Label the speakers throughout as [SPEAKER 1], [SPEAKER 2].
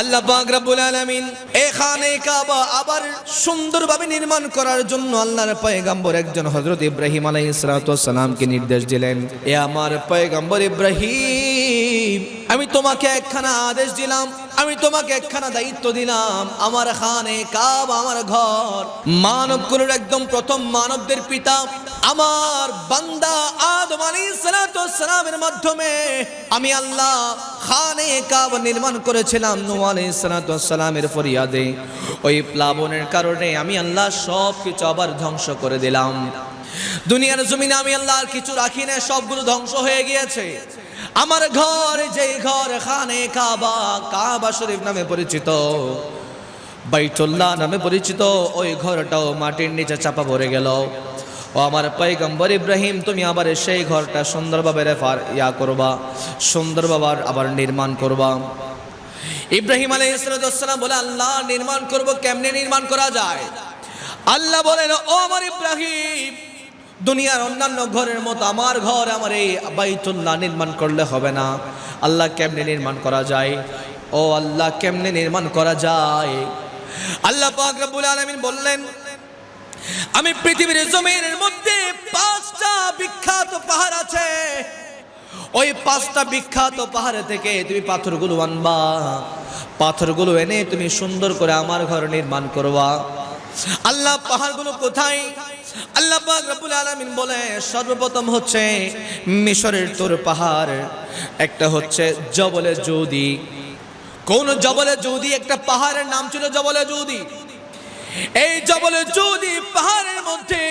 [SPEAKER 1] আল্লাহ পাক রব্বুল আলামিন এখানে কাবা আবার সুন্দরভাবে নির্মাণ করার জন্য আল্লাহর পয়গম্বর একজন হযরত ইব্রাহিম আলাইহিস সালামকে নির্দেশ দিলেন। এ আমার পয়গম্বর ইব্রাহিম। আমি তোমাকে একখানা আদেশ দিলাম, আমি তোমাকে একখানা দায়িত্ব দিলাম। আমার খানে কাব, আমার ঘর। মানব কুলের একদম প্রথম মানবদের পিতা, আমার বান্দা আদম সালাতু সালামের মাধ্যমে আমি আল্লাহ খানে কাবা নির্মাণ করেছিলাম নূহ আলাইহিস সালাতু সালামের ফরিয়াদে। ওই প্লাবনের কারণে আমি আল্লাহ সব কিছু আবার ধ্বংস করে দিলাম। দুনিয়ার জমিনে আমি আল্লাহ আর কিছু রাখি না সবগুলো ধ্বংস হয়ে গিয়েছে। আমার ঘর যে ঘর খানে কাবা কাবা শরীফ নামে পরিচিত, বাইতুল্লাহ নামে পরিচিত, ওই ঘরটাও মাটির নিচে চাপা পড়ে গেল। ও আমার পয়গম্বর ইব্রাহিম, তুমি আবার সেই ঘরটা সুন্দরভাবে রেফার ইয়া করবা, সুন্দরভাবে আবার নির্মাণ করবা। ইব্রাহিম আলাইহিসসালাম বলে, আল্লাহ, নির্মাণ করব কেমনে নির্মাণ করা যায়? আল্লাহ বলেন, ও আমার ইব্রাহিম দুনিয়ার অন্যান্য ঘরের মতো আমার ঘর, আমার এই বাইতুল্লাহ নির্মাণ করলে হবে না। আল্লাহ কেমনে নির্মাণ করা যায়? ও আল্লাহ কেমনে নির্মাণ করা যায়? আল্লাহ পাক রব্বুল আলামিন বললেন, আমি পৃথিবীর জমিনের মধ্যে পাঁচটা বিখ্যাত পাহাড় আছে। ওই পাঁচটা বিখ্যাত পাহাড়ে থেকে তুমি পাথরগুলো আনবা। পাথরগুলো এনে তুমি সুন্দর করে আমার ঘর নির্মাণ করবা। আল্লাহ পাহাড়গুলো কোথায়? আল্লাহ পাক রব্বুল আলামিন বলে, সর্বপ্রথম হচ্ছে মিশরের তোর পাহাড়, একটা হচ্ছে জবলে জৌদি কোন জবলে জৌদি একটা পাহাড়ের নাম ছিল জবলে জৌদি এই জবলে জৌদি পাহাড়ের মধ্যে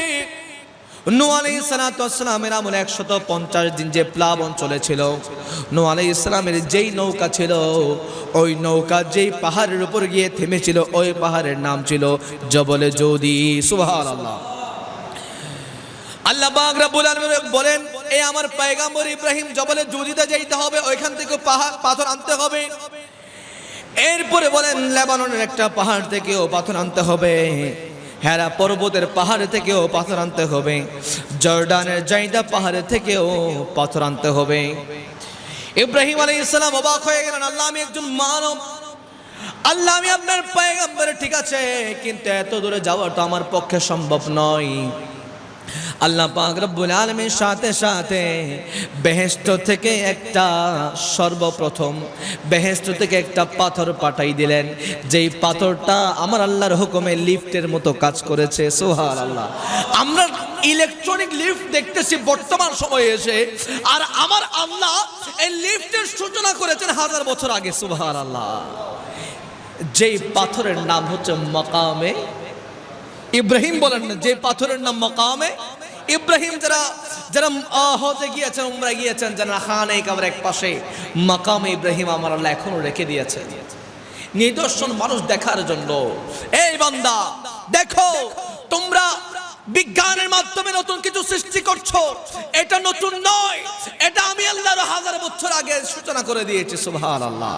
[SPEAKER 1] নু আলাই সালাতামের একশত পঞ্চাশ দিন যে প্লাবন চলেছিল। নু আলাই ইসলামের যেই নৌকা ছিল, ওই নৌকা যেই পাহাড়ের উপর গিয়ে থেমেছিল, ওই পাহাড়ের নাম ছিল জবলে জৌদি সুবহান আল্লাহ আল্লাহ রব্বুল আলামিন বলেন এই আমার পয়গাম্বর ইব্রাহিম জবলে জৌদিতে যাইতে হবে, ওইখান থেকে পাহাড় পাথর আনতে হবে। এরপরে বলেন, লেবাননের একটা পাহাড় থেকেও পাথর আনতে হবে। হেরা পর্বতের পাহাড় থেকেও পাথর আনতে হবে। জর্ডানের জাইদা পাহাড় থেকেও পাথর আনতে হবে। ইব্রাহিম আলী ইসলাম অবাক হয়ে গেলেন, আল্লাহ, আমি একজন মানব। আল্লাহ, আমি আপনার পায়ে ঠিক আছে, কিন্তু এত দূরে যাওয়া তো আমার পক্ষে সম্ভব নয়। আল্লাহ পাক রব্বুল আলমীর সাথে সাথে বেহেস্ত থেকে একটা সর্বপ্রথম বেহেস্ত থেকে একটা পাথর পাঠাই দিলেন। যেই পাথরটা আমার আল্লাহর হুকুমে লিফটের মতো কাজ করেছে সোহার আল্লাহ আমরা ইলেকট্রনিক লিফট দেখতেছি বর্তমান সময়ে এসে, আর আমার আল্লাহ এই লিফটের সূচনা করেছেন হাজার বছর আগে সুহার আল্লাহ যেই পাথরের নাম হচ্ছে মকামে, ইব্রাহিম বলেন না যে পাথরের নাম মকামে ইব্রাহিম যারা যারা হজে গিয়েছেন, উমরা গিয়েছেন, যারা খান এই কাবার এক পাশে, মাকাম ইব্রাহিম আমার আল্লাহ এখনও রেখে দিয়েছে নিদর্শন মানুষ দেখার জন্য, এই বান্দা, দেখো, তোমরা বিজ্ঞানের মাধ্যমে নতুন কিছু সৃষ্টি করছ। এটা নতুন নয়, এটা আমি আল্লাহর হাজার বছর আগে সূচনা করে দিয়েছি সুবহান আল্লাহ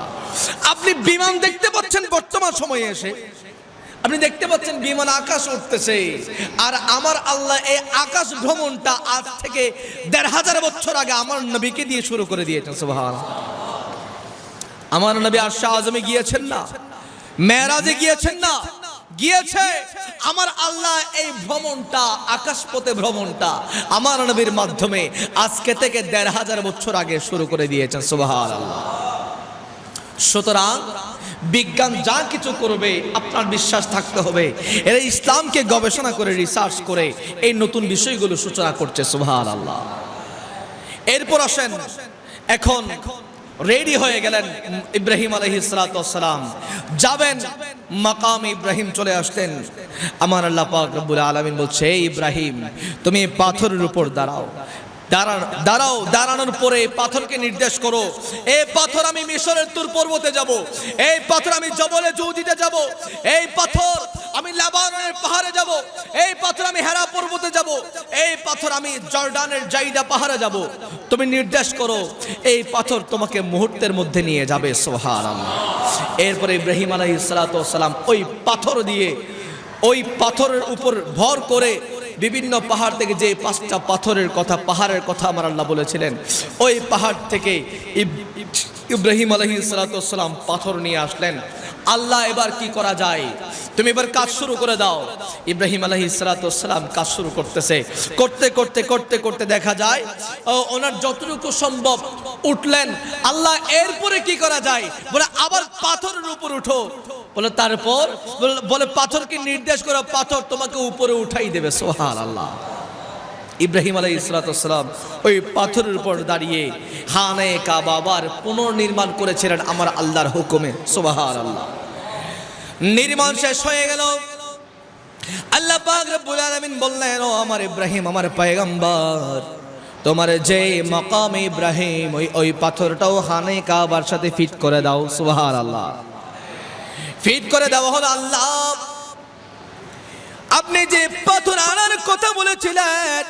[SPEAKER 1] আপনি বিমান দেখতে পাচ্ছেন বর্তমান সময়ে এসে। আপনি দেখতে পাচ্ছেন বিমান আকাশ উঠতেছে। আর আমার আল্লাহ এই আকাশ ভ্রমণটা আজ থেকে দেড় হাজার বছর আগে আমার নবীকে দিয়ে শুরু করে দিয়েছেন সুবহান আমার নবী আশা আজমে গিয়েছেন না, মেরাজে গিয়েছেন না, গিয়েছে। আমার আল্লাহ এই ভ্রমণটা আকাশপথে ভ্রমণটা আমার নবীর মাধ্যমে আজকে থেকে দেড় হাজার বছর আগে শুরু করে দিয়েছেন আল্লাহ সুতরাং বিজ্ঞান যা কিছু করবে, আপনার বিশ্বাস থাকতে হবে। এরা ইসলামকে গবেষণা করে রিসার্চ করে, এই নতুন বিষয়গুলো সূচনা করছে সুবহান আল্লাহ এরপর আসেন, এখন রেডি হয়ে গেলেন ইব্রাহিম আলহিসাম যাবেন মাকাম ইব্রাহিম চলে আসতেন আমার আল্লাহ পাক রব্বুল আলামিন বলছে "এই ইব্রাহিম, তুমি পাথরের উপর দাঁড়াও। দাঁড়াও, দাঁড়ানোর পরে পাথরকে নির্দেশ করো। এই পাথর আমি মিশরের তুর পর্বতে যাব। এই পাথর আমি জবলে জৌদিতে যাব। এই পাথর আমি লাবানের পাহাড়ে যাব। এই পাথর আমি হেরা পর্বতে যাব। এই পাথর আমি জর্ডানের জাইদা পাহাড়ে যাব। তুমি নির্দেশ করো, এই পাথর তোমাকে মুহূর্তের মধ্যে নিয়ে যাবে সোহার এরপরে ইব্রাহিম ওয়াস সালাম ওই পাথর দিয়ে, ওই পাথরের উপর ভর করে বিভিন্ন পাহাড় থেকে যে পাঁচটা পাথরের কথা, পাহাড়ের কথা আমার আল্লাহ বলেছিলেন, ওই পাহাড় থেকে ইব্রাহিম আলহি সালাতাম পাথর নিয়ে আসলেন। আল্লাহ এবার কি করা যায়? তুমি এবার কাজ শুরু করে দাও। ইব্রাহিম আলহি সালাতাম কাজ শুরু করতেছে। করতে করতে করতে করতে দেখা যায় ওনার যতটুকু সম্ভব উঠলেন। আল্লাহ এরপরে কি করা যায়? বলে, আবার পাথরের উপর উঠো। বলে, তারপর? বলে- পাথরকে নির্দেশ করো, পাথর তোমাকে উপরে উঠাই দেবে। সোহাল আল্লাহ ইব্রাহিম আলাই ইসলাতাম ওই পাথরের উপর দাঁড়িয়ে হানে কাবাবার পুনর্নির্মাণ করেছিলেন আমার আল্লাহর হুকুমে। সোবাহার আল্লাহ নির্মাণ শেষ হয়ে গেল। আল্লাহ পাক বললেন, ও আমার ইব্রাহিম, আমার পয়গম্বর, তোমার যে মকাম ইব্রাহিম, ওই ওই পাথরটাও হানে কাবার সাথে ফিট করে দাও। সুবহান আল্লাহ ফিট করে দেওয়া হলো আল্লাহ। আপনি যে পাথর আনার কথা বলেছিলেন,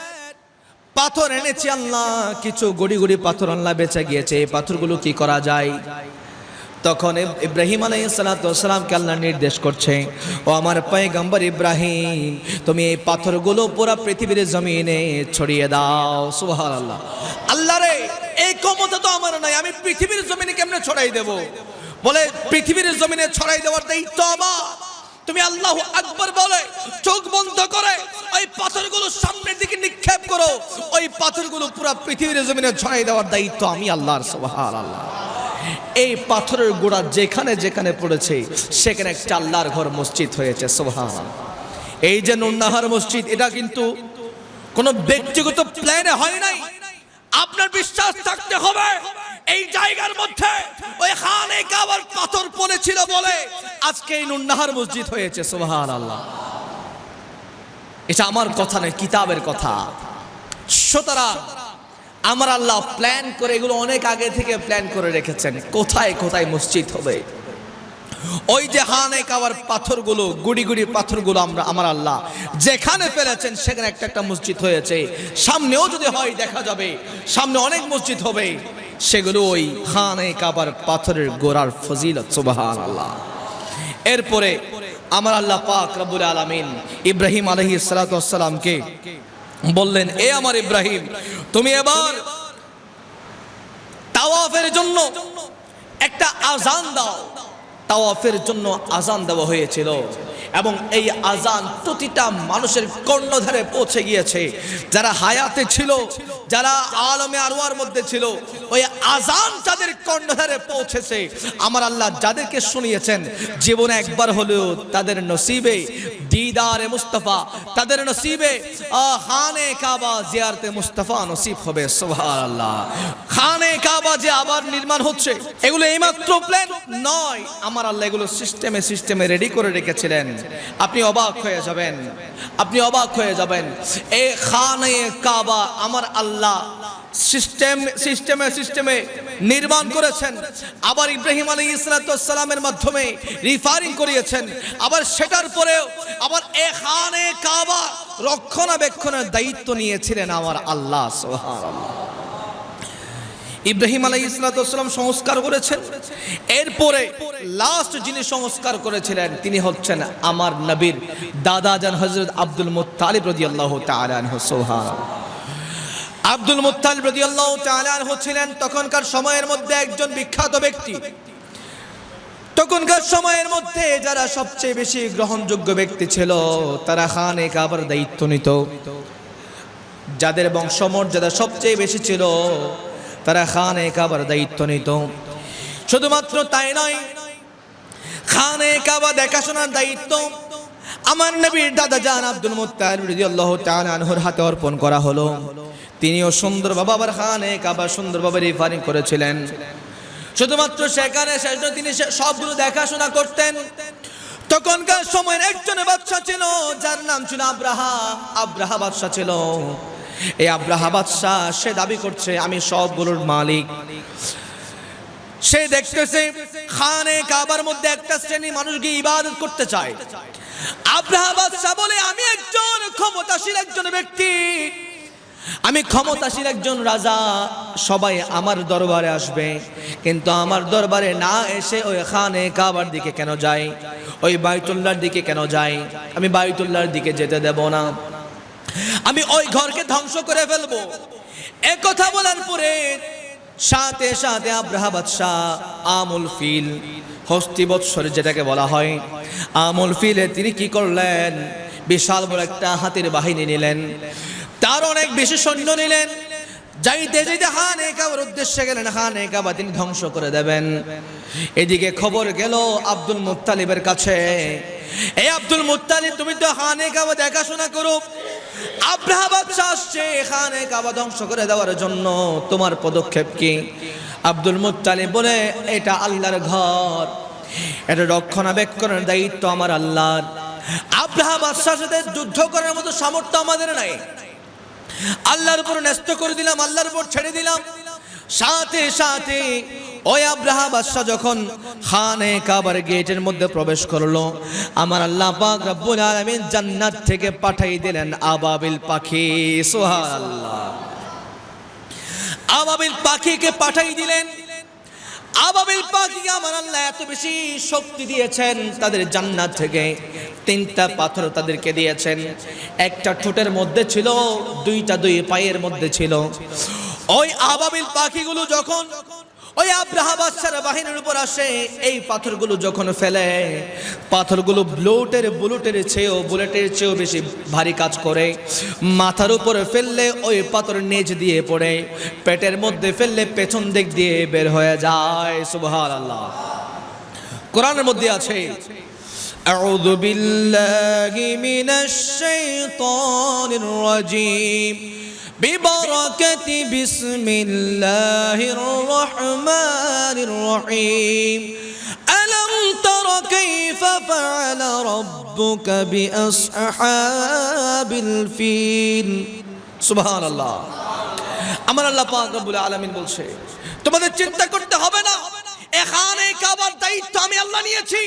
[SPEAKER 1] পাথর এনেছি আল্লাহ, কিছু গড়ি গড়ি পাথর আল্লাহ বেঁচে গিয়েছে, এই পাথরগুলো কি করা যায়? তখন ইব- ইব্রাহিম আলাই সালাতামকে আল্লাহ নির্দেশ করছে, ও আমার পয়গম্বর ইব্রাহিম, তুমি এই পাথরগুলো পুরো পৃথিবীর জমিনে ছড়িয়ে দাও। সুবহান আল্লাহ আল্লাহ রে, এই ক্ষমতা তো আমার নাই, আমি পৃথিবীর জমিনে কেমনে ছড়াই দেব? বলে, পৃথিবীর জমিনে ছড়াই দেওয়ার দায়িত্ব আমার। তুমি আল্লাহ আকবর বলে, চোখ বন্ধ করে, ওই পাথরগুলো সামনের দিকে নিক্ষেপ করো। ওই পাথরগুলো পুরো পৃথিবীর জমিনে ছড়াই দেওয়ার দায়িত্ব আমি আল্লাহর সুবহান আল্লাহ এই পাথরের গোড়া যেখানে যেখানে পড়েছে, সেখানে একটা আল্লাহর ঘর মসজিদ হয়েছে সোহান এই যে নুন্নাহার মসজিদ, এটা কিন্তু কোনো ব্যক্তিগত প্ল্যানে হয় নাই। আপনার বিশ্বাস থাকতে হবে। এই জায়গার মধ্যে ওই খানে কাবার পাথর পড়েছিল বলে আজকে এই নুন্নাহার মসজিদ হয়েছে সোহান আল্লাহ এটা আমার কথা নয়, কিতাবের কথা। সুতরাং আমার আল্লাহ প্ল্যান করে, এগুলো অনেক আগে থেকে প্ল্যান করে রেখেছেন। কোথায় কোথায় মসজিদ হবে? ওই যে হানে কাবার পাথরগুলো, গুড়ি গুড়ি পাথরগুলো আমরা, আমার আল্লাহ যেখানে ফেলেছেন, সেখানে একটা একটা মসজিদ হয়েছে। সামনেও যদি হয়, দেখা যাবে। সামনে অনেক মসজিদ হবে। সেগুলো ওই খানে কাবার পাথরের গোড়ার ফজিলত সুবাহান আল্লাহ এরপরে আমার আল্লাহ পাক রবুল আলমিন ইব্রাহিম আলহি সালাতামকে বললেন, এ আমার ইব্রাহিম, তুমি এবার তাওয়াফের জন্য একটা আজান দাও। তাওয়াফের জন্য আজান দেওয়া হয়েছিল। এবং এই আজান প্রতিটা মানুষের কর্ণধারে পৌঁছে গিয়েছে। যারা হায়াতে ছিল, যারা আলমে আরোয়ার মধ্যে ছিল, ওই আজান যাদের কর্ণধারে পৌঁছেছে, আমার আল্লাহ যাদেরকে শুনিয়েছেন, জীবনে একবার হলেও তাদের নসিবে দিদারে মুস্তফা, তাদের নসিবে খানে কাবা জিয়ারতে মুস্তফা নসিব হবে, সুবহানাল্লাহ। খানে কাবা যে আবার নির্মাণ হচ্ছে, এগুলো এইমাত্র প্ল্যান নয়। আমার আল্লাহ এগুলো সিস্টেমে সিস্টেমে রেডি করে রেখেছিলেন। আপনি অবাক হয়ে যাবেন। আপনি অবাক হয়ে যাবেন। এই খানে কাবা আমার আল্লাহ সিস্টেম সিস্টেমে সিস্টেমে নির্মাণ করেছেন। আবার ইব্রাহিম আলী ইসলাতামের মাধ্যমে রিফারিং করিয়েছেন। আবার সেটার পরেও আবার এখানে কাবা রক্ষণাবেক্ষণের দায়িত্ব নিয়েছিলেন আমার আল্লাহ, সুবহানাল্লাহ। ইব্রাহিম আলাই ইসলাতাম সংস্কার করেছেন। এরপরে লাস্ট যিনি সংস্কার করেছিলেন, তিনি হচ্ছেন আমার নবীর দাদা জান হজরত আব্দুল মুত্তালিব রাদিয়াল্লাহু তাআলা আনহু সুবহান আব্দুল মুত্তালিব রাদিয়াল্লাহু তাআলা আনহু ছিলেন তখনকার সময়ের মধ্যে একজন বিখ্যাত ব্যক্তি। তখনকার সময়ের মধ্যে যারা সবচেয়ে বেশি গ্রহণযোগ্য ব্যক্তি ছিল, তারা খান খানে কাবার দায়িত্ব নিত। যাদের বংশমর্যাদা সবচেয়ে বেশি ছিল তারা খানে কাবার দায়িত্ব নিত। শুধুমাত্র তাই নয়, খানে কাবা দেখাশোনার দায়িত্ব আমার নবীর দাদা জান আব্দুল আনহুর হাতে অর্পণ করা হলো। তিনিও সুন্দর বাবা আবার খানে কাবা সুন্দর বাবা রিফারিং করেছিলেন। শুধুমাত্র সেখানে শেষ তিনি সবগুলো দেখাশোনা করতেন। তখনকার সময়ের একজন বাদশা ছিল, যার নাম ছিল আব্রাহা আব্রাহা বাদশা ছিল। এই আব্রাহা বাদশা সে দাবি করছে, আমি সবগুলোর মালিক। সে দেখতেছে খানে কাবার মধ্যে একটা শ্রেণি মানুষকে ইবাদত করতে চায়। আব্রাহা বাদশা বলে, আমি একজন ক্ষমতাশীল একজন ব্যক্তি। আমি ক্ষমতাশীল একজন রাজা। সবাই আমার দরবারে আসবে। কিন্তু আমার দরবারে না এসে ওই খানে কাবার দিকে কেন যায়? ওই বাইতুল্লাহর দিকে কেন যায়? আমি বাইতুল্লাহর দিকে যেতে দেব না। আমি ওই ঘরকে ধ্বংস করে ফেলব। কথা বলার পরে সাথে সাথে আব্রাহা বাদশাহ আমুল ফিল, হস্তি বৎসর যেটাকে বলা হয়, আমুল ফিলে তিনি কি করলেন? বিশাল বড় একটা হাতির বাহিনী নিলেন। তার অনেক বেশি সৈন্য নিলেন। যাইতে যাইতে হানে কাবার উদ্দেশ্যে গেলেন হানে কাবা তিনি ধ্বংস করে দেবেন। এদিকে খবর গেল আব্দুল মুত্তালিবের কাছে। এই আব্দুল মুত্তালিব, তুমি তো হানে কাবা দেখাশোনা করো। আব্রাহা বাদশাহ আসছে খানে কাবা ধ্বংস করে দেওয়ার জন্য। তোমার পদক্ষেপ কি? আব্দুল মুত্তালিব বলে, এটা আল্লাহর ঘর। এটা রক্ষণাবেক্ষণের দায়িত্ব আমার আল্লাহর। আব্রাহা বাদশার সাথে যুদ্ধ করার মতো সামর্থ্য আমাদের নাই। আল্লাহর উপর ন্যস্ত করে দিলাম, আল্লাহর উপর ছেড়ে দিলাম। সাথে সাথে ওই আব্রাহা বাদশাহ যখন খানে কাবার গেটের মধ্যে প্রবেশ করল, আমার আল্লাহ পাক রব্বুল আলামিন জান্নাত থেকে পাঠাই দিলেন আবাবিল পাখি, সুবহানাল্লাহ। আবাবিল পাখিকে পাঠাই দিলেন। আবাবিল পাখিকে আমার আল্লাহ এত বেশি শক্তি দিয়েছেন তাদের জান্নাত থেকে। তিনটা পাথর তাদেরকে দিয়েছেন। একটা ঠোঁটের মধ্যে ছিল, দুইটা দুই পায়ের মধ্যে ছিল। ওই আবাবিল পাখিগুলো যখন ওই আব্রাহা বাদশার বাহিনীর উপর আসে এই পাথরগুলো যখন ফেলে পাথরগুলো ব্লুটের বুলেটের চেয়েও বুলেটের চেয়েও বেশি ভারী কাজ করে মাথার উপরে ফেললে ওই পাথর নিচ দিয়ে পড়ে পেটের মধ্যে ফেললে পেছন দিক দিয়ে বের হয়ে যায় সুবহান আল্লাহ কোরআনের মধ্যে আছে أعوذ بالله من الشيطان الرجيم ببركة بسم الله الرحمن الرحيم ألم تر كيف فعل ربك بأصحاب الفيل سبحان الله আমার আল্লাহ পাক রব্বুল আলামিন বলছে তোমাদের চিন্তা করতে হবে না এখানে কাবার দায়িত্ব আমি আল্লাহ নিয়েছি।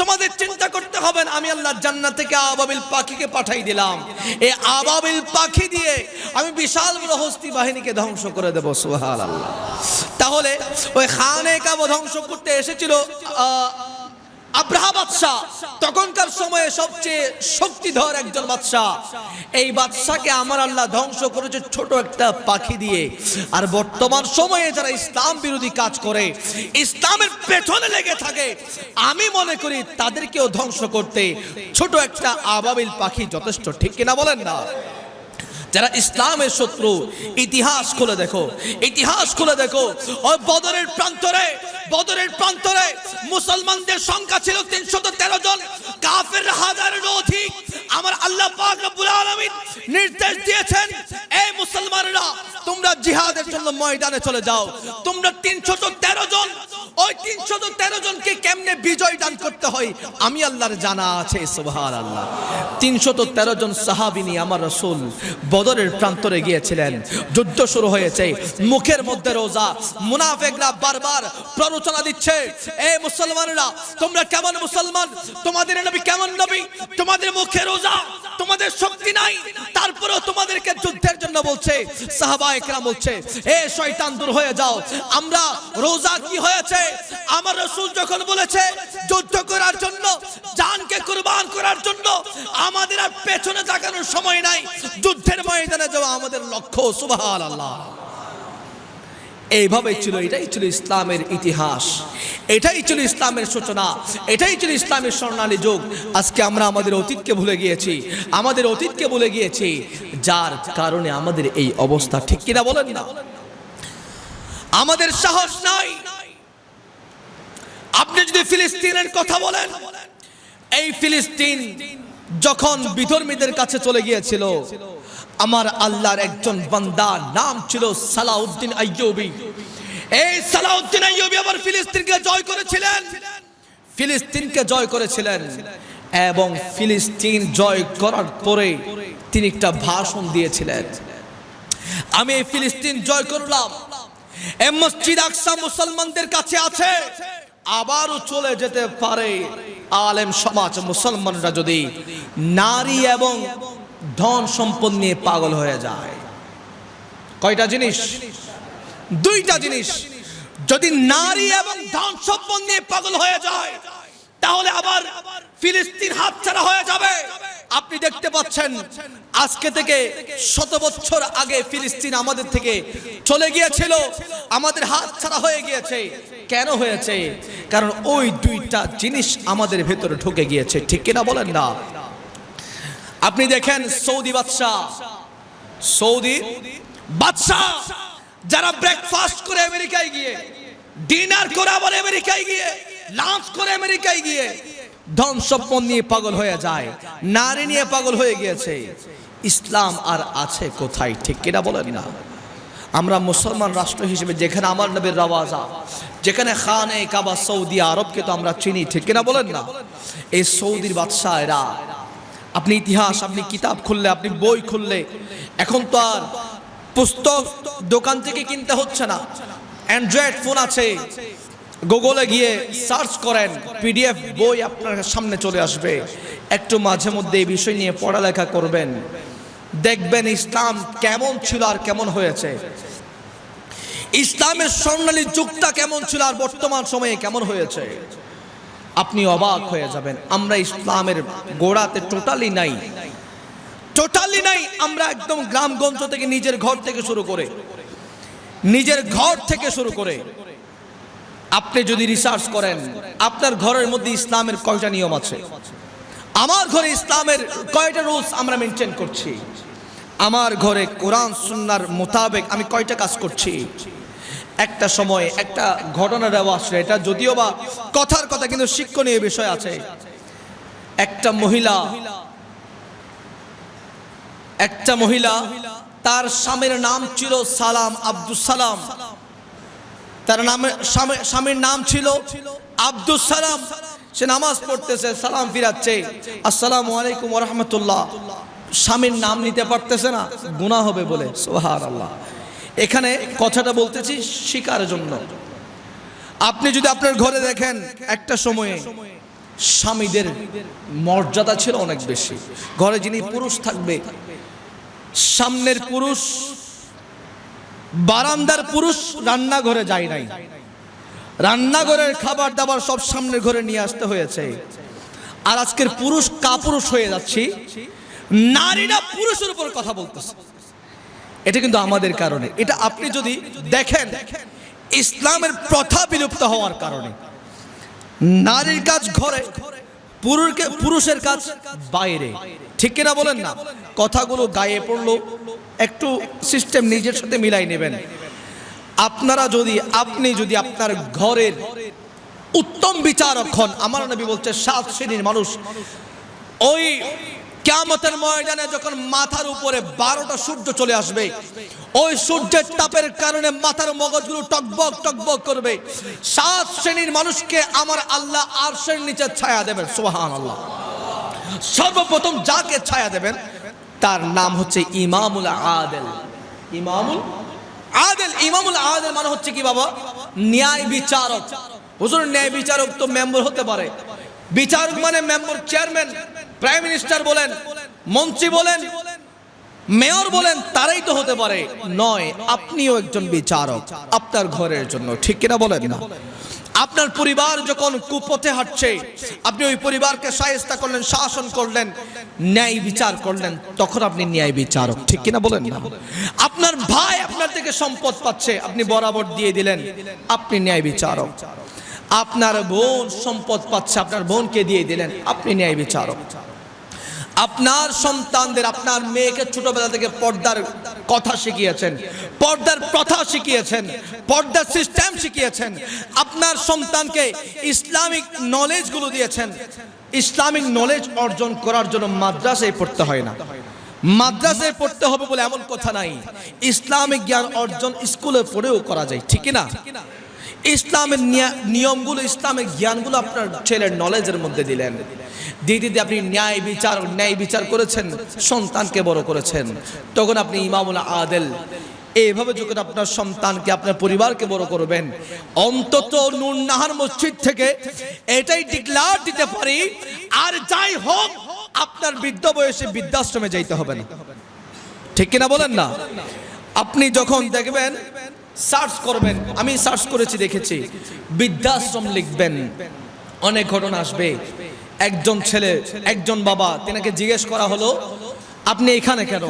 [SPEAKER 1] তোমাদের চিন্তা করতে হবে না, আমি আল্লাহ জান্নাত থেকে আবাবিল পাখিকে পাঠাই দিলাম। এই আবাবিল পাখি দিয়ে আমি বিশাল বড় হস্তি বাহিনীকে ধ্বংস করে দেব সুহাল আল্লাহ তাহলে ওই খানে কাবা ধ্বংস করতে এসেছিল বাদশাহ, তখনকার সময়ে সবচেয়ে শক্তিধর একজন বাদশাহ। এই বাদশাকে আমার ধ্বংস করেছে একটা পাখি দিয়ে। আর বর্তমান সময়ে যারা ইসলাম বিরোধী কাজ করে, ইসলামের পেছনে লেগে থাকে, আমি মনে করি তাদেরকেও ধ্বংস করতে ছোট একটা আবাবিল পাখি যথেষ্ট, ঠিক কিনা বলেন না? যারা ইসলামের শত্রু, ইতিহাস খুলে দেখো, ইতিহাস খুলে দেখো। ওই বদরের প্রান্তরে বদরের প্রান্তরে মুসলমানদের সংখ্যা ছিল তিনশত তেরো জন কাফের হাজারের অধিক। আমার আল্লাহ পাক রব্বুল আলামিন নির্দেশ দিয়েছেন, এই মুসলমানরা, তোমরা জিহাদের জন্য ময়দানে চলে যাও। তোমরা তিনশত তেরো জন, ওই তিনশত তেরো জনকে কেমনে বিজয় দান করতে হয়? আমি আল্লাহর জানা আছে সুবহান আল্লাহ তিনশত তেরো জন সাহাবিনী আমার রসুল বদরের প্রান্তরে গিয়েছিলেন। যুদ্ধ শুরু হয়েছে। মুখের মধ্যে রোজা। মুনাফেকরা বারবার প্ররোচনা দিচ্ছে, এ মুসলমানরা, তোমরা কেমন মুসলমান? তোমাদের নবী কেমন নবী? তোমাদের মুখে রোজা, তোমাদের শক্তি নাই। তারপরেও তোমাদেরকে যুদ্ধের জন্য বলছে, সাহাবা একরাম বলছে, এ শয়তান, দূর হয়ে যাও। আমরা রোজা কি হয়েছে? আমার রসুল যখন বলেছে, যুদ্ধ করার জন্য, জানকে কুরবান করার জন্য, আমাদের আর পেছনে তাকানোর সময় নাই। যুদ্ধের ময়দানে যাওয়া আমাদের লক্ষ্য সুবহান আল্লাহ এইভাবে ছিল, এটাই ছিল ইসলামের ইতিহাস। এটাই ছিল ইসলামের সূচনা। এটাই ছিল ইসলামের স্বর্ণালী যুগ। আজকে আমরা আমাদের অতীতকে ভুলে গিয়েছি। আমাদের অতীতকে ভুলে গিয়েছি। যার কারণে আমাদের এই অবস্থা ঠিক কিনা বলেন না। আমাদের সাহস নাই। আপনি যদি ফিলিস্তিনের কথা বলেন, এই ফিলিস্তিন যখন বিধর্মীদের কাছে চলে গিয়েছিল আমার আল্লাহর একজন বান্দা, নাম ছিল সালাউদ্দিন আইয়ুবি। এই সালাউদ্দিন আইয়ুবি আবার ফিলিস্তিনকে জয় করেছিলেন। ফিলিস্তিনকে জয় করেছিলেন এবং ফিলিস্তিন জয় করার পরে তিনি একটা ভাষণ দিয়েছিলেন। আমি এই ফিলিস্তিন জয় করলাম। এ মসজিদ আকসা মুসলমানদের কাছে আছে। আবারও চলে যেতে পারে আলেম সমাজ মুসলমানরা যদি নারী এবং ধন সম্পদ নিয়ে পাগল হয়ে যায়। কয়টা জিনিস? দুইটা জিনিস। যদি নারী এবং ধন সম্পদ নিয়ে পাগল হয়ে যায়, তাহলে আবার ফিলিস্তিন হাতছাড়া হয়ে যাবে। আপনি দেখতে পাচ্ছেন, আজকে থেকে শত বছর আগে ফিলিস্তিন আমাদের থেকে চলে গিয়েছিল। আমাদের হাত ছাড়া হয়ে গিয়েছে। কেন হয়েছে? কারণ ওই দুইটা জিনিস আমাদের ভেতরে ঢুকে গিয়েছে। ঠিক কিনা বলেন না? আপনি দেখেন সৌদি বাদশাহ। সৌদি বাদশাহ, যারা ব্রেকফাস্ট করে আমেরিকায় গিয়ে ডিনার করে আবার আমেরিকায় গিয়ে লাঞ্চ করে আমেরিকায় গিয়ে ধন সম্পদ নিয়ে পাগল হয়ে যায়, নারী নিয়ে পাগল হয়ে গিয়েছে। ইসলাম আর আছে কোথায়? ঠিক কিনা বলেন না? আমরা মুসলমান রাষ্ট্র হিসেবে যেখানে আমার নবীর রওয়াজা, যেখানে খানে কাবা সৌদি আরবকে তো আমরা চিনি, ঠিক কিনা বলেন না? এই সৌদির বাদশাহ এরা আপনি ইতিহাস, আপনি কিতাব খুললে, আপনি বই খুললে, এখন তো আর পুস্তক দোকান থেকে কিনতে হচ্ছে না। অ্যান্ড্রয়েড ফোন আছে। গুগলে গিয়ে সার্চ করেন পিডিএফ বই আপনার সামনে চলে আসবে। একটু মাঝে মধ্যে এই বিষয় নিয়ে পড়ালেখা করবেন। দেখবেন ইসলাম কেমন ছিল আর কেমন হয়েছে। ইসলামের স্বর্ণালী যুগটা কেমন ছিল আর বর্তমান সময়ে কেমন হয়েছে। আপনি অবাক হয়ে যাবেন, আমরা ইসলামের গোড়াতে টোটালি নাই। টোটালি নাই, আমরা একদম গ্রামগঞ্জ থেকে নিজের ঘর থেকে শুরু করে, নিজের ঘর থেকে শুরু করে। আপনি যদি রিসার্চ করেন, আপনার ঘরের মধ্যে ইসলামের কয়টা নিয়ম আছে? আমার ঘরে ইসলামের কয়টা রুলস আমরা মেনটেন করছি? আমার ঘরে কোরআন, সুন্নার মোতাবেক আমি কয়টা কাজ করছি? একটা সময় একটা ঘটনা দেওয়া আসলে এটা যদিও বা কথার কথা, কিন্তু শিক্ষণীয় বিষয় আছে। একটা মহিলা একটা মহিলা, তার স্বামীর নাম ছিল সালাম আব্দুল সালাম। তার নামে স্বামীর নাম ছিল আব্দুল সালাম। সে নামাজ পড়তেছে, সালাম ফিরাচ্ছে। আসসালাম আলাইকুম রহমতুল্লাহ। স্বামীর নাম নিতে পারতেছে না, গুনাহ হবে বলে। সোহার আল্লাহ এখানে কথাটা বলতেছি শিকার জন্য। আপনি যদি আপনার ঘরে দেখেন একটা সময়ে স্বামীদের মর্যাদা ছিল অনেক বেশি। ঘরে যিনি পুরুষ থাকবে, সামনের পুরুষ, বারান্দার পুরুষ রান্নাঘরে যায় নাই। রান্নাঘরের খাবার দাবার সব সামনের ঘরে নিয়ে আসতে হয়েছে। আর আজকের পুরুষ কাপুরুষ হয়ে যাচ্ছি। নারীরা পুরুষের উপর কথা বলতেছে। এটা কিন্তু আমাদের কারণে। এটা আপনি যদি দেখেন, ইসলামের প্রথা বিলুপ্ত হওয়ার কারণে। নারীর কাজ ঘরে পুরুষকে পুরুষের কাজ বাইরে। ঠিক কিনা বলেন না? কথাগুলো গায়ে পড়ল, একটু সিস্টেম নিজের সাথে মিলাই নেবেন। আপনারা যদি আপনি যদি আপনার ঘরের উত্তম বিচারক হন, আমার নবী বলছে সাত শ্রেণির মানুষ, ওই কেমতের ময়দানে যখন মাথার উপরে বারোটা সূর্য চলে আসবে, ওই সূর্যের তাপের কারণে মাথার মগজগুলো টকবক টকবক করবে। সাত শ্রেণির মানুষকে আমার আল্লাহ আর শ্রেণির নিচে ছায়া দেবেন সোহান আল্লাহ সর্বপ্রথম যাকে ছায়া দেবেন, তার নাম হচ্ছে ইমামুল আদেল। ইমামুল আদেল ইমামুল আদেল মানে হচ্ছে কি বাবা? ন্যায় বিচারক। হুজুর, ন্যায় বিচারক তো মেম্বার হতে পারে। বিচারক মানে মেম্বার, চেয়ারম্যান। প্রাইম মিনিস্টার বলেন, মন্ত্রী বলেন, মেয়র বলেন, তারাই তো হতে পারে। নয়, আপনিও একজন বিচারক, আপনার ঘরের জন্য, ঠিক কিনা বলেন না? আপনার পরিবার যখন কুপথে হাঁটছে, আপনি ওই পরিবারকে সাহেস্তা করলেন, শাসন করলেন, ন্যায় বিচার করলেন, তখন আপনি ন্যায় বিচারক, ঠিক কিনা বলেন না? আপনার ভাই আপনার থেকে সম্পদ পাচ্ছে, আপনি বরাবর দিয়ে দিলেন, আপনি ন্যায় বিচারক। আপনার বোন সম্পদ পাচ্ছে, আপনার বোনকে দিয়ে দিলেন, আপনি ন্যায় বিচারক। আপনার সন্তানদের, আপনার মেয়েকে ছোটবেলা থেকে পর্দার কথা শিখিয়েছেন, পর্দার প্রথা শিখিয়েছেন, পর্দার সিস্টেম শিখিয়েছেন, আপনার সন্তানকে ইসলামিক নলেজগুলো দিয়েছেন, ইসলামিক নলেজ অর্জন করার জন্য মাদ্রাসায় পড়তে হয় না। মাদ্রাসায় পড়তে হবে বলে এমন কথা নাই। ইসলামিক জ্ঞান অর্জন স্কুলে পড়েও করা যায়, ঠিক না? ইসলামের নিয়মগুলো, ইসলামের জ্ঞানগুলো আপনার ছেলের নলেজের মধ্যে দিলেন। দিয়ে দিতে আপনি ন্যায় বিচার ন্যায় বিচার করেছেন, সন্তানকে বড় করেছেন। তখন আপনি ইমামুল আদেল, এইভাবে যখন আপনার সন্তানকে, আপনার পরিবারকে বড় করবেন, অন্তত নুন নাহার মসজিদ থেকে এটাই ডিক্লার দিতে পারি, আর যাই হোক, আপনার বৃদ্ধ বয়সে বৃদ্ধাশ্রমে যাইতে হবে না। ঠিক কিনা বলেন না? আপনি যখন দেখবেন সার্চ করবেন, আমি সার্চ করেছি, দেখেছি। বৃদ্ধাশ্রম লিখবেন, অনেক ঘটনা আসবে। একজন ছেলে, একজন বাবা, তেনাকে জিজ্ঞেস করা হলো, আপনি এখানে কেন?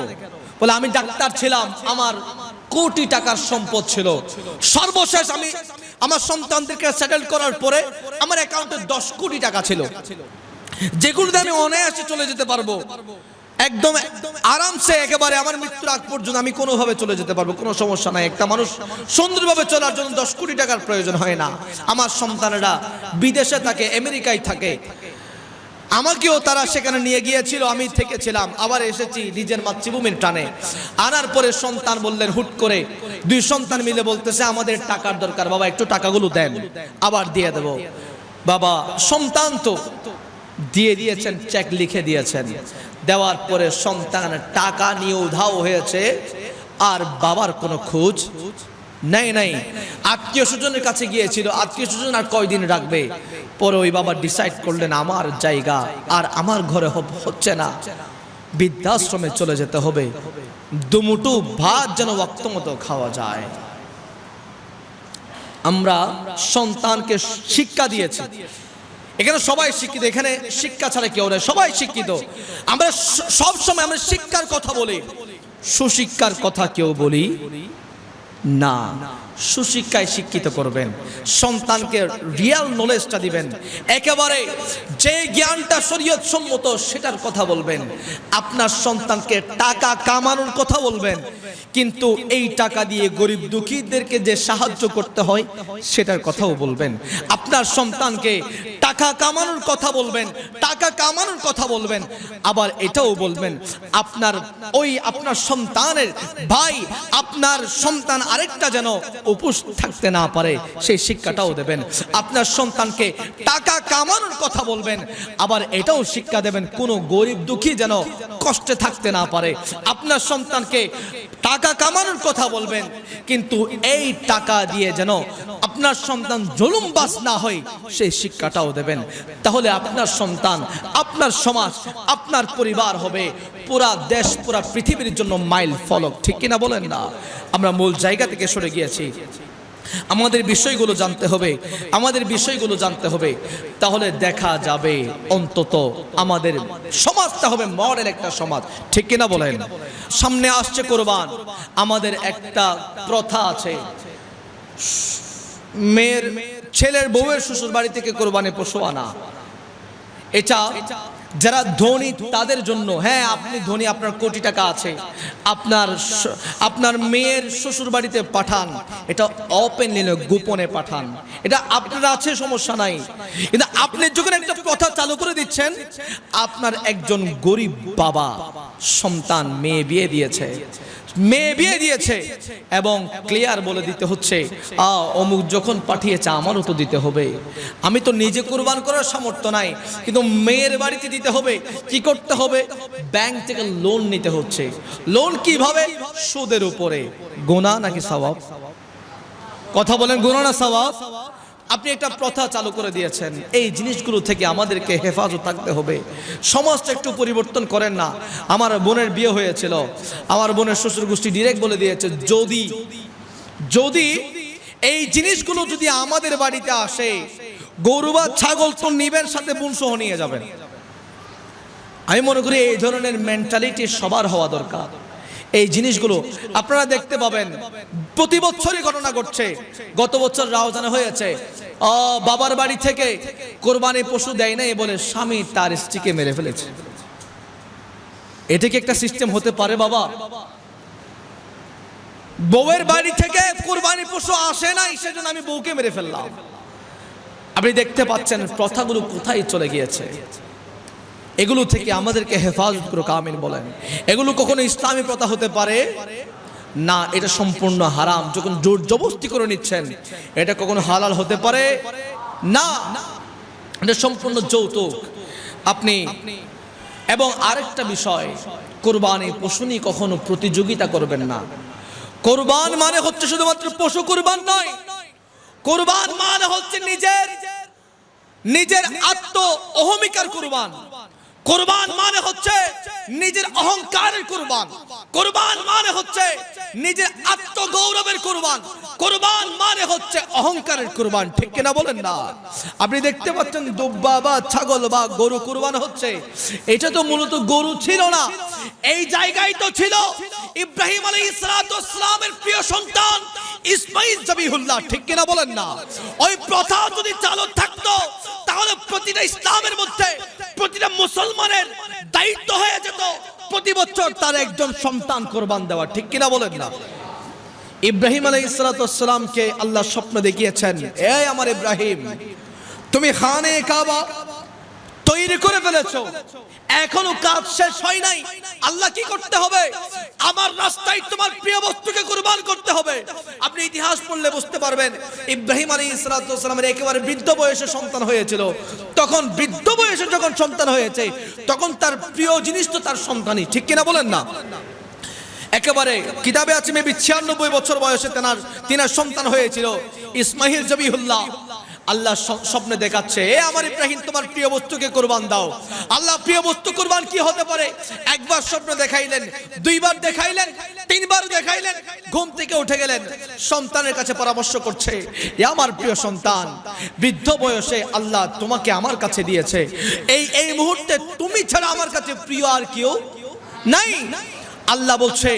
[SPEAKER 1] বলে, আমি ডাক্তার ছিলাম, আমার কোটি টাকার সম্পদ ছিল। সর্বশেষ আমি আমার সন্তানদেরকে সেটেল করার পরে আমার অ্যাকাউন্টে দশ কোটি টাকা ছিল। যেগুলোতে আমি অনায়াসে চলে যেতে পারব। একদম আরামসে একেবারে আমার মৃত্যুর আগ পর্যন্ত আমি কোনোভাবে চলে যেতে পারব, কোনো সমস্যা নাই। একটা মানুষ সুন্দরভাবে চলার জন্য দশ কোটি টাকার প্রয়োজন হয় না। আমার সন্তানেরা বিদেশে থাকে, আমেরিকায় থাকে। আমাকেও তারা সেখানে নিয়ে গিয়েছিল, আমি থেকেছিলাম। আবার এসেছি নিজের মাতৃভূমির টানে। আনার পরে সন্তান বললেন, হুট করে দুই সন্তান মিলে বলতেছে, আমাদের টাকার দরকার, বাবা, একটু টাকাগুলো দেন, আবার দিয়ে দেব। বাবা, সন্তান তো দিয়ে দিয়েছেন, চেক লিখে দিয়েছেন। দেওয়ার পরে সন্তান টাকা নিয়ে উধাও হয়েছে, আর বাবার কোনো খোঁজ নাই নাই। আত্মীয় স্বজনের কাছে গিয়েছিল, আত্মীয় স্বজন আর কয়দিন রাখবে? পরে ওই বাবা ডিসাইড করলেন, আমার জায়গা আর আমার ঘরে হচ্ছে না। বৃদ্ধাশ্রমে চলে যেতে হবে। দুমুটু ভাত যেন ওয়াক্ত মতো খাওয়া যায়। আমরা সন্তানকে শিক্ষা দিয়েছি। এখানে সবাই শিক্ষিত, এখানে শিক্ষা ছাড়া কেউ নেই, সবাই শিক্ষিত। আমরা সব সময় আমরা শিক্ষার কথা বলি, সুশিক্ষার কথা কেউ বলি না। সুশিক্ষায় শিক্ষিত করবেন। সন্তানকে রিয়াল নলেজটা দিবেন। একেবারে যে জ্ঞানটা শরীয়ত সম্মত সেটার কথা বলবেন। আপনার সন্তানকে টাকা কামানোর কথা বলবেন। কিন্তু এই টাকা দিয়ে গরিব দুঃখীদেরকে যে সাহায্য করতে হয়, সেটার কথাও বলবেন। আপনার সন্তানকে টাকা কামানোর কথা বলবেন, টাকা কামানোর কথা বলবেন। আবার এটাও বলবেন, আপনার ওই আপনার সন্তানের ভাই, আপনার সন্তান আরেকটা যেন উপোস থাকতে না পারে, সেই শিক্ষাটাও দেবেন। আপনার সন্তানকে টাকা কামানোর কথা বলবেন, আবার এটাও শিক্ষা দেবেন, কোনো গরিব দুঃখী যেন কষ্টে থাকতে না পারে। আপনার সন্তানকে টাকা কামানোর কথা বলবেন, কিন্তু এই টাকা দিয়ে যেন আপনার সন্তান জুলুমবাস না হয়, সেই শিক্ষাটাও দেবেন। তাহলে আপনার সন্তান, আপনার সমাজ, আপনার পরিবার হবে, পুরা দেশ, পুরা পৃথিবীর জন্য মাইল ফলক, ঠিক কিনা বলেন না? আমরা মূল জায়গা থেকে সরে গিয়েছি। আমাদের বিষয়গুলো জানতে হবে, আমাদের বিষয়গুলো জানতে হবে। তাহলে দেখা যাবে, অন্তত আমাদের সমাজটা হবে মডেল একটা সমাজ। ঠিক কিনা বলেন? সামনে আসছে কোরবান। আমাদের একটা প্রথা আছে। মেয়ের ছেলের বউয়ের শ্বশুর বাড়ি থেকে কোরবানি পশু আনা। এটা যারা ধনী তাদের জন্য হ্যাঁ আপনি ধনী, আপনার কোটি টাকা আছে, আপনার আপনার মেয়ের শ্বশুর বাড়িতে পাঠান, এটা ওপেনলি নয়, গোপনে পাঠান, এটা আপনার আছে, সমস্যা নাই, কিন্তু আপনি যখন একটা কথা চালু করে দিচ্ছেন, আপনার একজন গরিব বাবা, সন্তান, মেয়ে বিয়ে দিয়েছে মেয়ে বিয়ে দিয়েছে। এবং ক্লিয়ার বলে দিতে হচ্ছে আ অমুক যখন পাঠিয়েছে আমারও তো দিতে হবে। আমি তো নিজে কোরবান করার সামর্থ্য নাই, কিন্তু মেয়ের বাড়িতে দিতে হবে, কি করতে হবে? ব্যাংক থেকে লোন নিতে হচ্ছে। লোন কীভাবে? সুদের উপরে। গোনা নাকি সওয়াব? কথা বলেন গোনা না সওয়াব? আপনি একটা প্রথা চালু করে দিয়েছেন। এই জিনিসগুলো থেকে আমাদেরকে হেফাজত থাকতে হবে। সমাজটা একটু পরিবর্তন করেন না। আমার বোনের বিয়ে হয়েছিল। আমার বোনের শ্বশুর গোষ্ঠী ডিরেক্ট বলে দিয়েছে, যদি যদি এই জিনিসগুলো যদি আমাদের বাড়িতে আসে, গরু বা ছাগল তো নিবেন সাথে বোন সহ নিয়ে যাবেন। আমি মনে করি এই ধরনের মেন্টালিটি সবার হওয়া দরকার। এই জিনিসগুলো আপনারা দেখতে পাবেন। প্রতি বছরই ঘটনা ঘটছে। গত বছর রাওজানে হয়েছে। বাবার বাড়ি থেকে কোরবানি পশু দেয় নাই বলে স্বামী তার স্ত্রীকে মেরে ফেলেছে। এটা কি একটা সিস্টেম হতে পারে বাবা? বউয়ের বাড়ি থেকে কোরবানি পশু আসে নাই, সেজন্য আমি বউকে মেরে ফেললাম। আপনি দেখতে পাচ্ছেন প্রথাগুলো কোথায় চলে গিয়েছে। এগুলো থেকে আমাদেরকে হেফাজত করে কামিন বলেন। এগুলো কখনো ইসলামী প্রথা হতে পারে? না, এটা সম্পূর্ণ হারাম। যখন জোর জবস্তি করে নিচ্ছেন, এটা কখনো হালাল হতে পারে? না, এটা সম্পূর্ণ যৌতুক। আপনি, এবং আরেকটা বিষয়, কোরবানি পশু নিয়ে কখনো প্রতিযোগিতা করবেন না। কোরবান মানে হচ্ছে শুধুমাত্র পশু কোরবান নয়। কোরবান মানে হচ্ছে নিজের নিজের আত্ম অহমিকার কুরবান। কোরবান মানে হচ্ছে নিজের অহংকারের কুরবান। কোরবান মানে হচ্ছে নিজের আত্মগৌরবের কোরবান। কোরবান মানে হচ্ছে অহংকারের কোরবান, ঠিক কিনা বলেন না? আপনি দেখতে পাচ্ছেন দুব্বা বা ছাগল বা গরু কোরবান হচ্ছে। এটা তো মূলত গরু ছিল না। এই জায়গায় তো ছিল ইব্রাহিম আলী ইসলামের প্রিয় সন্তান ইসমাইল জবিহুল্লাহ, ঠিক কিনা বলেন না? ওই প্রথা যদি চালু থাকতো, তাহলে প্রতিটা ইসলামের মধ্যে, প্রতিটা মুসলমানের দায়িত্ব হয়ে যেত, প্রতি বছর তার একজন সন্তান কোরবান দেওয়া, ঠিক কিনা বলেন না? ইব্রাহিম আলাই ইসলাতামকে আল্লাহ স্বপ্ন দেখিয়েছেন এ আমার ইব্রাহিম, তুমি খানে কাবা তৈরি করে ফেলেছো এখনও কাজ শেষ হয় নাই। আল্লাহ কি করতে হবে? আমার রাস্তায় তোমার প্রিয় বস্তুকে কুরবান করতে হবে। আপনি ইতিহাস পড়লে বুঝতে পারবেন, ইব্রাহিম আলী ইসলাতামের একেবারে বৃদ্ধ বয়সে সন্তান হয়েছিল। তখন বৃদ্ধ বয়সে যখন সন্তান হয়েছে, তখন তার প্রিয় জিনিস তো তার সন্তানই, ঠিক কিনা বলেন না? একেবারে কিতাবে আছে মেবি ছিয়ানব্বই বছর বয়সে তেনার তিনার সন্তান হয়েছিল ইসমাহিল জবিহুল্লাহ। আল্লাহ স্বপ্নে দেখাচ্ছে, এ আমার ইব্রাহিম, তোমার প্রিয় বস্তুকে কোরবান দাও। আল্লাহ, প্রিয় বস্তু কোরবান কি হতে পারে? একবার স্বপ্ন দেখাইলেন, দুইবার দেখাইলেন, তিনবার দেখাইলেন, ঘুম থেকে উঠে গেলেন, সন্তানের কাছে পরামর্শ করছে, এ আমার প্রিয় সন্তান, বৃদ্ধ বয়সে আল্লাহ তোমাকে আমার কাছে দিয়েছে। এই এই মুহূর্তে তুমি ছাড়া আমার কাছে প্রিয় আর কেউ নাই। আল্লাহ বলছে,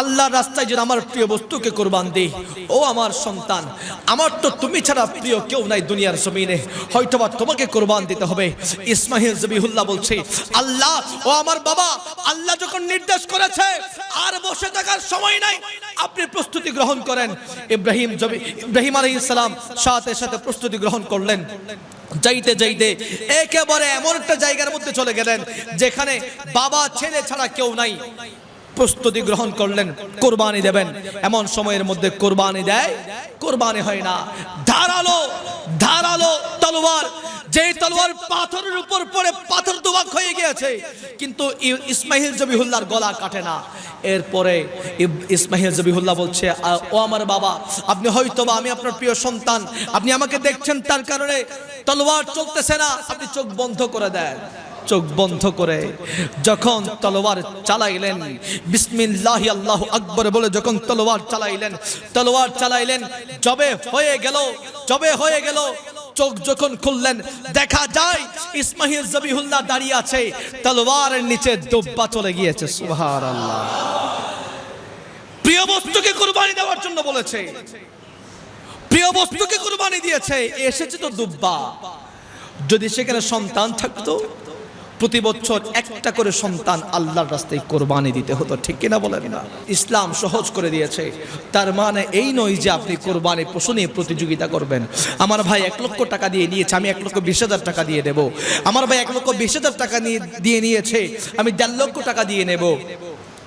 [SPEAKER 1] আল্লাহর রাস্তায় যেন আমার প্রিয় বস্তুকে কোরবান দিই। ও আমার সন্তান, আমার তো তুমি ছাড়া প্রিয় কেউ নাই দুনিয়ার জমিনে। হয়তোবা তোমাকে কোরবান দিতে হবে। ইসমাহিল জবিহুল্লাহ বলছে, আল্লাহ, ও আমার বাবা, আল্লাহ যখন নির্দেশ করেছে, আর বসে থাকার সময় নাই, আপনি প্রস্তুতি গ্রহণ করেন। ইব্রাহিম জবি, ইব্রাহিম আলাইহিস সালাম সাথে সাথে প্রস্তুতি গ্রহণ করলেন। যাইতে যাইতে একেবারে এমন একটা জায়গার মধ্যে চলে গেলেন, যেখানে বাবা, ছেলে ছাড়া কেউ নাই। প্রস্তুতি গ্রহণ করলেন, কোরবানি দেবেন। এমন সময়ের মধ্যে কোরবানি দেয়, কোরবানি হয় না। ধারালো ধারালো তলোয়ার যে তলোয়ার পাথরের উপর পড়ে পাথর দুবাক হয়ে গিয়েছে, কিন্তু ইসমাইল জবিহুল্লাহর গলা কাটে না। এরপরে ইসমাইল জবিহুল্লাহ বলছে ও আমার বাবা, আপনি হয়তো বা আমি আপনার প্রিয় সন্তান, আপনি আমাকে দেখছেন তার কারণে তলোয়ার চলতেছে না, আপনি চোখ বন্ধ করে দেন। চোখ বন্ধ করে যখন তলোয়ার চালাইলেন, বিসমিল্লাহ আল্লাহ আকবর বলে যখন তলোয়ার চালাইলেন তলোয়ার চালাইলেন জবে হয়ে গেল জবে হয়ে গেল, চোখ যখন খুললেন, দেখা যায় ইসমাহিল জবিহুল্লাহ দাঁড়িয়ে আছে, তলোয়ারের নিচে দুব্বা চলে গিয়েছে সুহার আল্লাহ প্রিয় বস্তুকে কুরবানি দেওয়ার জন্য বলেছে। প্রিয় বস্তুকে কুরবানি দিয়েছে, এসেছে তো দুব্বা। যদি সেখানে সন্তান থাকতো প্রতি বছর একটা করে সন্তান আল্লাহর রাস্তায় কোরবানি দিতে হতো, ঠিক কিনা বলেন না? ইসলাম সহজ করে দিয়েছে। তার মানে এই নয় যে আপনি কোরবানি পশু নিয়ে প্রতিযোগিতা করবেন। আমার ভাই এক লক্ষ টাকা দিয়ে নিয়েছে, আমি এক লক্ষ বিশ হাজার টাকা দিয়ে দেব। আমার ভাই এক লক্ষ বিশ হাজার টাকা নিয়ে, দিয়ে নিয়েছে, আমি দেড় লক্ষ টাকা দিয়ে নেব।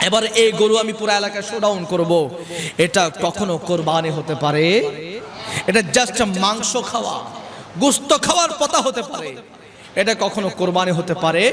[SPEAKER 1] এবার এই গরু আমি পুরো এলাকায় শোডাউন করব। এটা কখনো কোরবানি হতে পারে? এটা জাস্ট মাংস খাওয়া, গোস্ত খাওয়ার পতা হতে পারে। এটা কখনো কোরবানি হতে পারে।